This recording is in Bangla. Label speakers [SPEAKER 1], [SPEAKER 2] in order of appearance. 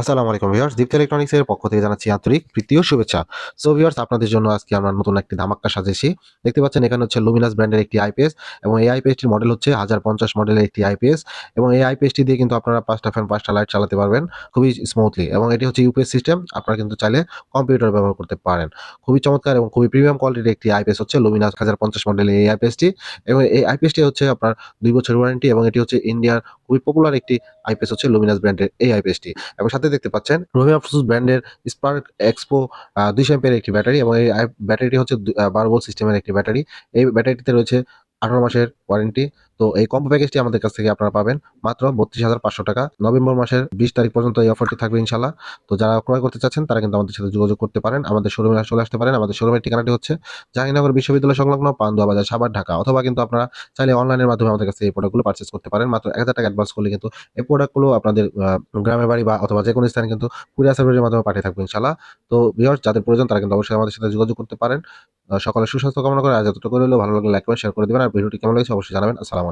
[SPEAKER 1] আসসালামু আলাইকুম ভিউয়ার্স দীপ্ত ইলেকট্রনিক্স এর পক্ষ থেকে জানাচ্ছি আন্তরিক প্রীতীয় শুভেচ্ছা। সো ভিউয়ার্স, আপনাদের জন্য আজকে আমরা নতুন একটি ধামাক্কা সাজেছি দেখতে পাচ্ছেন, এখানে হচ্ছে লুমিনাস ব্র্যান্ডের একটি আইপিএস এবং এই আইপিএসটির মডেল হচ্ছে হাজার পঞ্চাশ মডেলের একটি আইপিএস এবং এই আইপিএসটি দিয়ে কিন্তু আপনারা পাঁচটা ফ্যান পাঁচটা লাইট চালাতে পারবেন খুবই স্মুথলি এবং এটি হচ্ছে ইউপিএস সিস্টেম আপনারা কিন্তু চাইলে কম্পিউটার ব্যবহার করতে পারেন। খুবই চমৎকার এবং খুবই প্রিমিয়াম কোয়ালিটির একটি আইপিএস হচ্ছে লুমিনাস হাজার পঞ্চাশ মডেলের এই আইপিএসটি এবং এই আইপিএসটি হচ্ছে আপনার দুই বছর ওয়ারেন্টি এবং এটি হচ্ছে ইন্ডিয়ার খুবই পপুলার একটি আইপিএস হচ্ছে লুমিনাস ব্র্যান্ডের এই আইপিএসটি এবং সাথে দেখতে পাচ্ছেন রোমি আফসুস ব্র্যান্ডের স্পার্ক এক্সপো দুইশো এম্পের একটি ব্যাটারি এবং এই ব্যাটারিটি হচ্ছে বারবোল সিস্টেমের একটি ব্যাটারি। এই ব্যাটারিটিতে রয়েছে আঠারো মাসের ওয়ারেন্টি তো এই কম্পো প্যাকেজটি আমাদের কাছ থেকে আপনারা পাবেন মাত্র বত্রিশ হাজার পাঁচশো টাকা। নভেম্বর মাসের বিশ তারিখ পর্যন্ত এই অফারটি থাকবে ইনশাল্লাহ তো যারা ক্রয় করতে চাচ্ছেন, তারা কিন্তু আমাদের সাথে যোগাযোগ করতে পারেন। আমাদের শোরুমে চলে আসতে পারেন। আমাদের শোরুমের ঠিকানাটি হচ্ছে জাহাঙ্গীরনগর বিশ্ববিদ্যালয় সংলগ্ন পান্দুয়া বাজার সাবার ঢাকা। অথবা কিন্তু আপনারা চাইলে অনলাইনের মাধ্যমে আমাদের কাছে এই প্রোডাক্টগুলো পারচেস করতে পারেন। মাত্র এক হাজার টাকা অ্যাডভান্স করলে কিন্তু এই প্রোডাক্টগুলো আপনাদের গ্রামের বাড়ি বা অথবা যে কোনো স্থানে কিন্তু কুরিয়ার সার্ভিসের মাধ্যমে পাঠিয়ে থাকবে ইনশাল্লাহ তো ভিউয়ার্স যাদের প্রয়োজন, তারা কিন্তু অবশ্যই আমাদের সাথে যোগাযোগ করতে পারেন। সকালে সুস্বাস্থ্য কামনা করে আজ যতটুকু ভালো লাগলে লাইক করে শেয়ার করে দেবেন। আর ভিডিওটি কেমন লাগছে অবশ্যই জানাবেন। আসসালামু